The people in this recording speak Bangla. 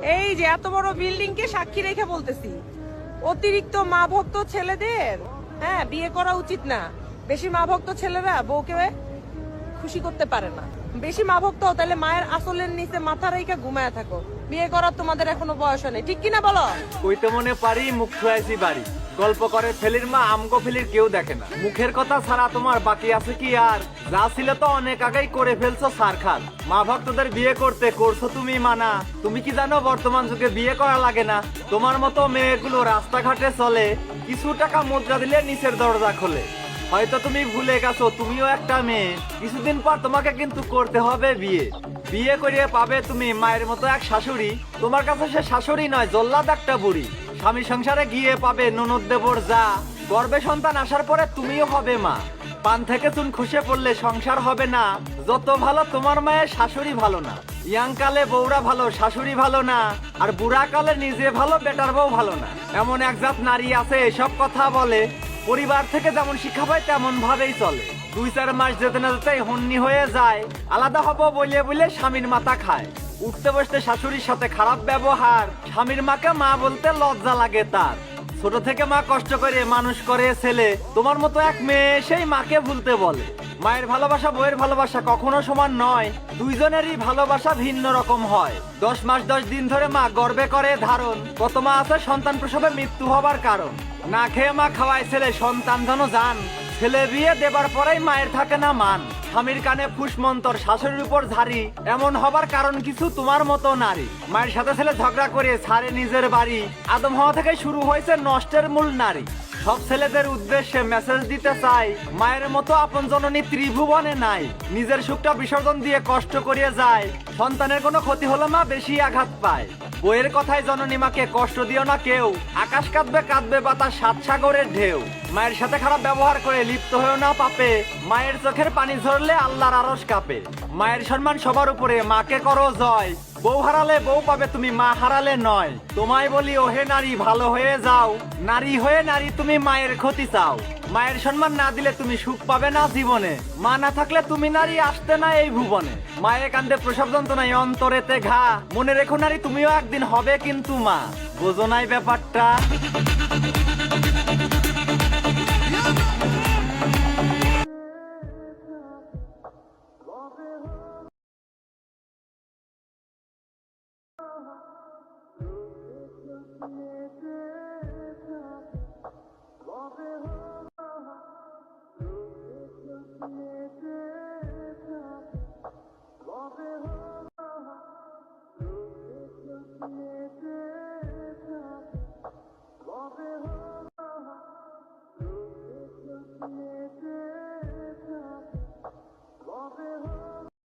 এই যে এত বড় বিল্ডিং কে সাক্ষী রেখে বলতেছি। অতিরিক্ত মা ভক্ত ছেলেদের হ্যাঁ বিয়ে করা উচিত না। বেশি মা ভক্ত ছেলেরা বউকে খুশি করতে পারে না। বেশি মা ভক্ত তাহলে মায়ের আসলের নিচে মাথা রেখে ঘুমায় থাকো। বিয়ে করার তোমাদের এখনও বয়স নেই। ঠিক কিনা বলো? ওই তো মনে পারি মুখ খুয়াইছি বাড়ি। গল্প করে ফেলির মা, আমগো ফেলির কেউ দেখে না। মুখের কথা ছাড়া তোমার বাকি আছে কি আর? যা ছিল তো অনেক আগেই করে ফেলছো সারখান মা ভক্তদের বিয়ে করতে করছ তুমি মানা। তুমি কি জানো বর্তমান যুগে বিয়ে করা লাগে না? তোমার মতো মেয়েগুলো রাস্তাঘাটে চলে, কিছু টাকা মুদ্রা দিলে নিচের দরজা খোলে। হয়তো তুমি ভুলে গেছো, তুমিও একটা মেয়ে। কিছুদিন পর তোমাকে কিন্তু করতে হবে বিয়ে। বিয়ে করিয়ে পাবে তুমি মায়ের মতো এক শাশুড়ি। তোমার কাছে সে শাশুড়ি নয়, জল্লাদ একটা বুড়ি। স্বামী সংসারে গিয়ে পাবে ননদ দেবর যা। গর্বে সন্তান আসার পরে তুমিও হবে মা। পান থেকে চুন খুশে পড়লে সংসার হবে না। যত ভালো তোমার মায়ের শাশুড়ি ভালো না। ইয়াং কালে বউরা ভালো, শাশুড়ি ভালো না। আর বুড়া কালে নিজে ভালো, বেটার বউ ভালো না। এমন এক জাত নারী আছে, এসব কথা বলে। পরিবার থেকে যেমন শিক্ষা পায় তেমন ভাবেই চলে। দুই চার মাস যেতে না যেতে হন্নি হয়ে যায়। আলাদা হব বলে বলে স্বামীর মাথা খায়। উঠতে বসতে শাশুড়ির সাথে খারাপ ব্যবহার। স্বামীর মাকে মা বলতে লজ্জা লাগে তার। ছোট থেকে মা কষ্ট করে মানুষ করে ছেলে। তোমার মতো এক মেয়ে সেই মাকে ভুলতে বলে। মায়ের ভালোবাসা বইয়ের ভালোবাসা কখনো সমান নয়। দুইজনেরই ভালোবাসা ভিন্ন রকম হয়। দশ মাস, দশ দিন ধরে মা গর্বে করে ধারণ। কত মা আছে সন্তান প্রসবে মৃত্যু হবার কারণ। না খেয়ে মা খাওয়ায় ছেলে, সন্তান যেন যান। ছেলে বিয়ে দেবার পরেই মায়ের থাকে না মান। স্বামীর কানে ফুসমন্তর, শাশুড়ির উপর ঝাড়ি। এমন হবার কারণ কিছু তোমার মতো নারী। মায়ের সাথে ছেলে ঝগড়া করে ছাড়ে নিজের বাড়ি। আদম হওয়া থেকে শুরু হয়েছে নষ্টের মূল নারী। সব ছেলেদের উদ্দেশ্যে মেসেজ দিতে চাই। মায়ের মতো আপন জননী ত্রিভুবনে নাই। নিজের সুখটা বিসর্জন দিয়ে কষ্ট করিয়ে যায়। সন্তানের কোনো ক্ষতি হলে মা বেশি আঘাত পায়। বইয়ের কথায় জননী মাকে কষ্ট দিও না কেউ। আকাশ কাঁদবে কাঁদবে বাতাস সাত সাগরের ঢেউ। মায়ের সাথে খারাপ ব্যবহার করে লিপ্ত হয়েও না পাপে। মায়ের চোখের পানি ঝরলে আল্লাহর আরস কাঁপে। মায়ের সম্মান সবার উপরে, মাকে করো জয়। বউ হারালে বউ পাবে তুমি, মা হারালে নয়। তোমায় বলি, ওহে নারী, ভালো হয়ে যাও। নারী হয়ে নারী, তুমি মায়ের ক্ষতি চাও। মায়ের সম্মান না দিলে তুমি সুখ পাবে না জীবনে। মা না থাকলে তুমি নারী আসতে না এই ভুবনে। মায়ের কান্দে প্রসব যন্ত্রণায় অন্তরেতে ঘা। মনে রেখো নারী, তুমিও একদিন হবে কিন্তু মা। বোঝো নাই ব্যাপারটা। Yeah.